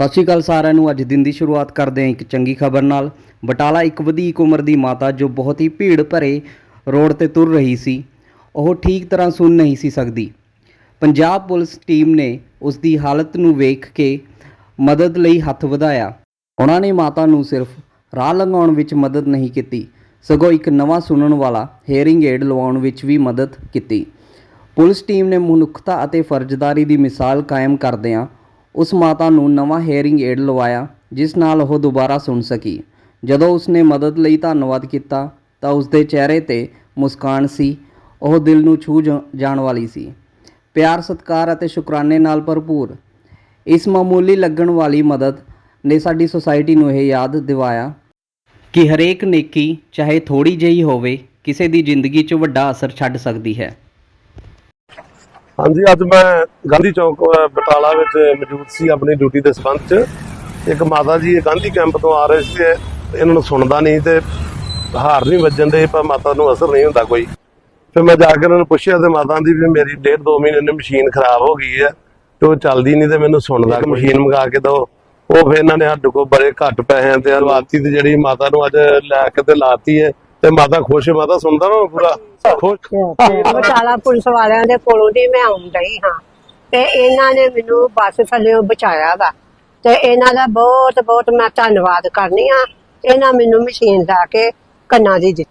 ਸਤਿ ਸ਼੍ਰੀ ਅਕਾਲ ਸਾਰਿਆਂ ਨੂੰ। ਅੱਜ ਦਿਨ ਦੀ ਸ਼ੁਰੂਆਤ ਕਰਦੇ ਹਾਂ ਇੱਕ ਚੰਗੀ ਖਬਰ ਨਾਲ। ਬਟਾਲਾ ਇੱਕ ਵਧੀਕ ਉਮਰ ਦੀ ਮਾਤਾ ਜੋ ਬਹੁਤ ਹੀ ਭੀੜ ਭਰੇ ਰੋਡ ਤੇ ਤੁਰ ਰਹੀ ਸੀ। ਉਹ ਠੀਕ ਤਰ੍ਹਾਂ ਸੁਣ ਨਹੀਂ ਸੀ ਸਕਦੀ। ਪੰਜਾਬ ਪੁਲਿਸ ਟੀਮ ਨੇ ਉਸ ਦੀ ਹਾਲਤ ਨੂੰ ਵੇਖ ਕੇ ਮਦਦ ਲਈ ਹੱਥ ਵਧਾਇਆ। ਉਹਨਾਂ ਨੇ ਮਾਤਾ ਨੂੰ ਸਿਰਫ ਰਾਹ ਲੰਘਾਉਣ ਵਿੱਚ ਮਦਦ ਨਹੀਂ ਕੀਤੀ, ਸਗੋਂ ਇੱਕ ਨਵਾਂ ਸੁਣਨ ਵਾਲਾ ਹੇਅਰਿੰਗ ਏਡ ਲਵਾਉਣ ਵਿੱਚ ਵੀ ਮਦਦ ਕੀਤੀ। ਪੁਲਿਸ ਟੀਮ ਨੇ ਮਨੁੱਖਤਾ ਅਤੇ ਫਰਜ਼ਦਾਰੀ ਦੀ ਮਿਸਾਲ ਕਾਇਮ ਕਰਦਿਆਂ ਉਸ ਮਾਤਾ ਨੂੰ ਨਵਾਂ ਹੀਅਰਿੰਗ ਏਡ ਲਵਾਇਆ, ਜਿਸ ਨਾਲ ਉਹ ਦੁਬਾਰਾ ਸੁਣ ਸਕੀ। ਜਦੋਂ ਉਸਨੇ ਮਦਦ ਲਈ ਧੰਨਵਾਦ ਕੀਤਾ, ਤਾਂ ਉਸਦੇ ਚਿਹਰੇ ਤੇ ਮੁਸਕਾਨ ਸੀ। ਉਹ ਦਿਲ ਨੂੰ ਛੂ ਜਾ- ਜਾਣ ਵਾਲੀ ਸੀ। ਪਿਆਰ, ਸਤਿਕਾਰ ਅਤੇ ਸ਼ੁਕਰਾਨੇ ਨਾਲ ਭਰਪੂਰ। ਇਸ ਮਾਮੂਲੀ ਲੱਗਣ ਵਾਲੀ ਮਦਦ ਨੇ ਸਾਡੀ ਸੁਸਾਇਟੀ ਨੂੰ ਇਹ ਯਾਦ ਦਿਵਾਇਆ ਕਿ ਹਰੇਕ ਨੇਕੀ ਚਾਹੇ ਥੋੜੀ ਜਿਹੀ ਹੋਵੇ, ਕਿਸੇ ਦੀ ਜ਼ਿੰਦਗੀ 'ਚ ਵੱਡਾ ਅਸਰ ਛੱਡ ਸਕਦੀ ਹੈ। ਹਾਂਜੀ ਅੱਜ ਮੈਂ ਗਾਂਧੀ ਚੌਕ ਬਟਾਲਾ ਵਿੱਚ ਮੌਜੂਦ ਸੀ ਆਪਣੀ ਡਿਊਟੀ ਦੇ ਸੰਬੰਧ 'ਚ। ਇੱਕ ਮਾਤਾ ਜੀ ਗਾਂਧੀ ਕੈਂਪ ਤੋਂ ਆ ਰਹੇ ਸੀ ਇਹਨਾਂ ਨੂੰ ਸੁਣਦਾ ਨਹੀਂ ਤੇ ਹਾਰ ਨਹੀਂ ਵੱਜਣ ਦੇ ਪਰ ਮਾਤਾ ਨੂੰ ਅਸਰ ਨਹੀਂ ਹੁੰਦਾ ਕੋਈ। ਫਿਰ ਮੈਂ ਜਾ ਕੇ ਇਹਨਾਂ ਨੂੰ ਪੁੱਛਿਆ ਤੇ ਮਾਤਾ ਦੀ ਵੀ ਮੇਰੀ ਡੇਢ ਦੋ ਮਹੀਨੇ ਦੀ ਮਸ਼ੀਨ ਖਰਾਬ ਹੋ ਗਈ ਹੈ ਤੇ ਉਹ ਚੱਲਦੀ ਨਹੀਂ ਤੇ ਮੈਨੂੰ ਸੁਣਦਾ ਮਸ਼ੀਨ ਮੰਗਾ ਕੇ ਦਿਓ। ਉਹ ਫਿਰ ਇਹਨਾਂ ਨੇ ਸਾਡੇ ਕੋਲ ਬੜੇ ਘੱਟ ਪੈਸਿਆਂ ਤੇ ਲਾਤੀ ਤੇ ਜਿਹੜੀ ਮਾਤਾ ਨੂੰ ਅੱਜ ਲੈ ਕੇ ਤੇ ਲਾਤੀ ਹੈ। ਤੇ ਮਾਤਾ ਖੁਸ਼ ਮਾਤਾ ਸੁਣਦਾ ਨਾ ਪੂਰਾ? ਖੁਸ਼? ਬਟਾਲਾ ਪੁਲਿਸ ਵਾਲਿਆਂ ਦੇ ਕੋਲੋਂ ਦੀ ਮੈਂ ਆਉਣ ਡਈ ਹਾਂ। ਤੇ ਇਹਨਾਂ ਨੇ ਮੈਨੂੰ ਬੱਸ ਥੱਲੇੋਂ ਬਚਾਇਆ ਵਾ। ਤੇ ਇਹਨਾਂ ਦਾ ਬਹੁਤ ਬਹੁਤ ਮੈਂ ਧੰਨਵਾਦ ਕਰਨੀ ਆ ਇਹਨਾਂ ਮੈਨੂੰ ਮਸ਼ੀਨ ਲਾ ਕੇ ਕੰਨਾਂ ਦੀ ਦਿੱਤੀ।